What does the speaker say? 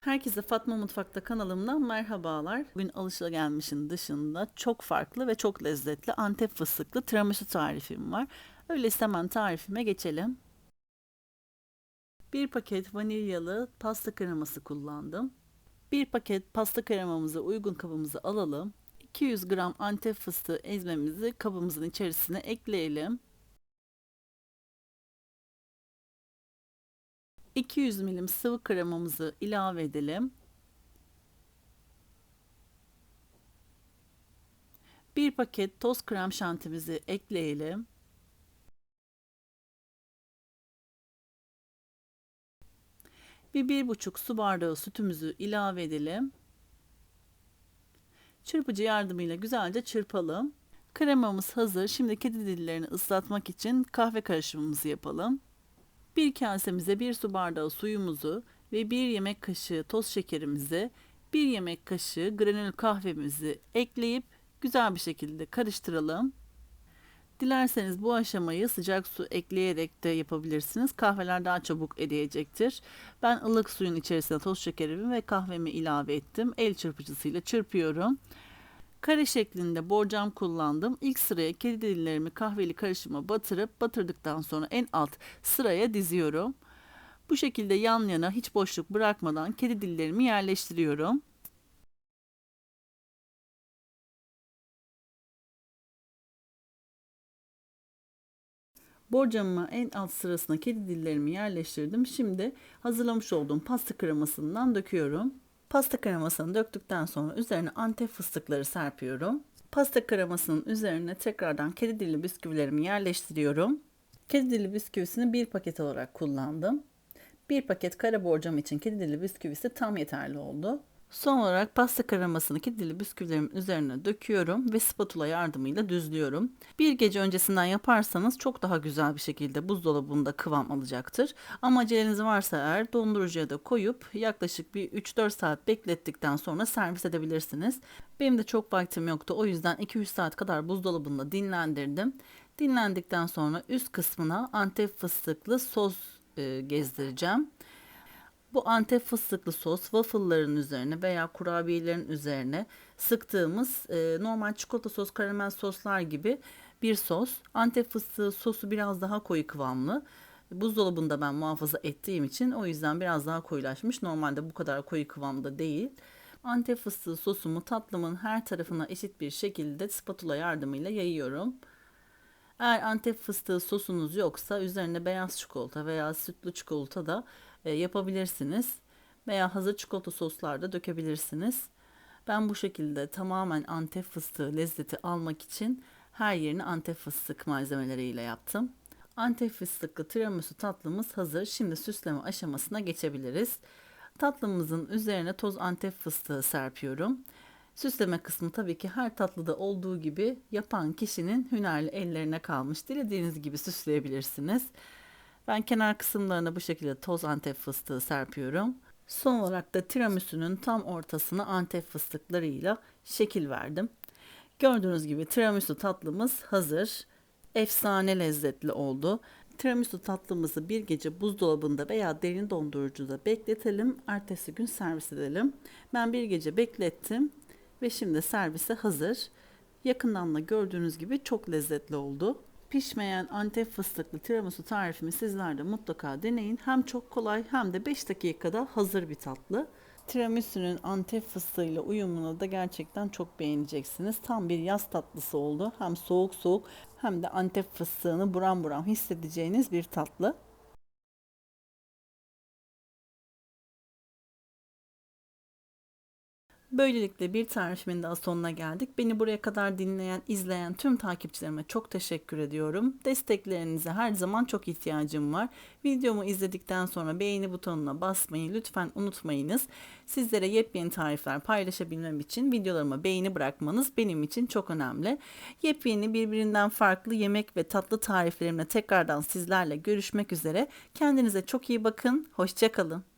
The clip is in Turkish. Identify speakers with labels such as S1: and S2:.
S1: Herkese Fatma Mutfak'ta kanalımdan merhabalar. Bugün alışılagelmişin dışında çok farklı ve çok lezzetli Antep fıstıklı tiramisu tarifim var. Öyleyse hemen tarifime geçelim. Bir paket vanilyalı pasta kreması kullandım. Bir paket pasta kremamızı uygun kabımıza alalım. 200 gram Antep fıstığı ezmemizi kabımızın içerisine ekleyelim. 200 milim sıvı kremamızı ilave edelim. Bir paket toz krem şantimizi ekleyelim. Bir, bir buçuk su bardağı sütümüzü ilave edelim. Çırpıcı yardımıyla güzelce çırpalım. Kremamız hazır. Şimdi kedi dillerini ıslatmak için kahve karışımımızı yapalım. Bir kasemize bir su bardağı suyumuzu ve bir yemek kaşığı toz şekerimizi, bir yemek kaşığı granül kahvemizi ekleyip güzel bir şekilde karıştıralım. Dilerseniz bu aşamayı sıcak su ekleyerek de yapabilirsiniz. Kahveler daha çabuk eriyecektir. Ben ılık suyun içerisine toz şekerimi ve kahvemi ilave ettim. El çırpıcısıyla çırpıyorum. Kare şeklinde borcam kullandım. İlk sıraya kedi dillerimi kahveli karışıma batırıp batırdıktan sonra en alt sıraya diziyorum. Bu şekilde yan yana hiç boşluk bırakmadan kedi dillerimi yerleştiriyorum. Borcamıma en alt sırasına kedi dillerimi yerleştirdim. Şimdi hazırlamış olduğum pasta kremasından döküyorum. Pasta kremasını döktükten sonra üzerine antep fıstıkları serpiyorum. Pasta kremasının üzerine tekrardan kedi dili bisküvilerimi yerleştiriyorum. Kedi dili bisküvisini bir paket olarak kullandım. Bir paket kara borcam için kedi dili bisküvisi tam yeterli oldu. Son olarak pasta kremasını kedili bisküvilerimin üzerine döküyorum ve spatula yardımıyla düzlüyorum. Bir gece öncesinden yaparsanız çok daha güzel bir şekilde buzdolabında kıvam alacaktır. Ama aceleniz varsa eğer dondurucuya da koyup yaklaşık bir 3-4 saat beklettikten sonra servis edebilirsiniz. Benim de çok vaktim yoktu o yüzden 2-3 saat kadar buzdolabında dinlendirdim. Dinlendikten sonra üst kısmına antep fıstıklı sos e, gezdireceğim. Bu antep fıstıklı sos waffle'ların üzerine veya kurabiyelerin üzerine sıktığımız e, normal çikolata sos, karamel soslar gibi bir sos. Antep fıstığı sosu biraz daha koyu kıvamlı. Buzdolabında ben muhafaza ettiğim için o yüzden biraz daha koyulaşmış. Normalde bu kadar koyu kıvamda değil. Antep fıstığı sosumu tatlımın her tarafına eşit bir şekilde spatula yardımıyla yayıyorum. Eğer antep fıstığı sosunuz yoksa üzerine beyaz çikolata veya sütlü çikolata da e, yapabilirsiniz. Veya hazır çikolata soslar da dökebilirsiniz. Ben bu şekilde tamamen antep fıstığı lezzeti almak için her yerini antep fıstık malzemeleriyle yaptım. Antep fıstıklı tiramisu tatlımız hazır. Şimdi süsleme aşamasına geçebiliriz. Tatlımızın üzerine toz antep fıstığı serpiyorum. Süsleme kısmı tabii ki her tatlıda olduğu gibi yapan kişinin hünerli ellerine kalmış. Dilediğiniz gibi süsleyebilirsiniz. Ben kenar kısımlarına bu şekilde toz antep fıstığı serpiyorum. Son olarak da tiramisu'nun tam ortasına antep fıstıklarıyla şekil verdim. Gördüğünüz gibi tiramisu tatlımız hazır. Efsane lezzetli oldu. Tiramisu tatlımızı bir gece buzdolabında veya derin dondurucuda bekletelim. Ertesi gün servis edelim. Ben bir gece beklettim ve şimdi servise hazır. Yakından da gördüğünüz gibi çok lezzetli oldu. Pişmeyen antep fıstıklı tiramisu tarifimi sizler de mutlaka deneyin. Hem çok kolay hem de 5 dakikada hazır bir tatlı. Tiramisu'nun antep fıstığıyla uyumunu da gerçekten çok beğeneceksiniz. Tam bir yaz tatlısı oldu. Hem soğuk soğuk hem de antep fıstığını buram buram hissedeceğiniz bir tatlı. Böylelikle bir tarifimin daha sonuna geldik. Beni buraya kadar dinleyen, izleyen tüm takipçilerime çok teşekkür ediyorum. Desteklerinize her zaman çok ihtiyacım var. Videomu izledikten sonra beğeni butonuna basmayı lütfen unutmayınız. Sizlere yepyeni tarifler paylaşabilmem için videolarıma beğeni bırakmanız benim için çok önemli. Yepyeni birbirinden farklı yemek ve tatlı tariflerimle tekrardan sizlerle görüşmek üzere. Kendinize çok iyi bakın. Hoşçakalın.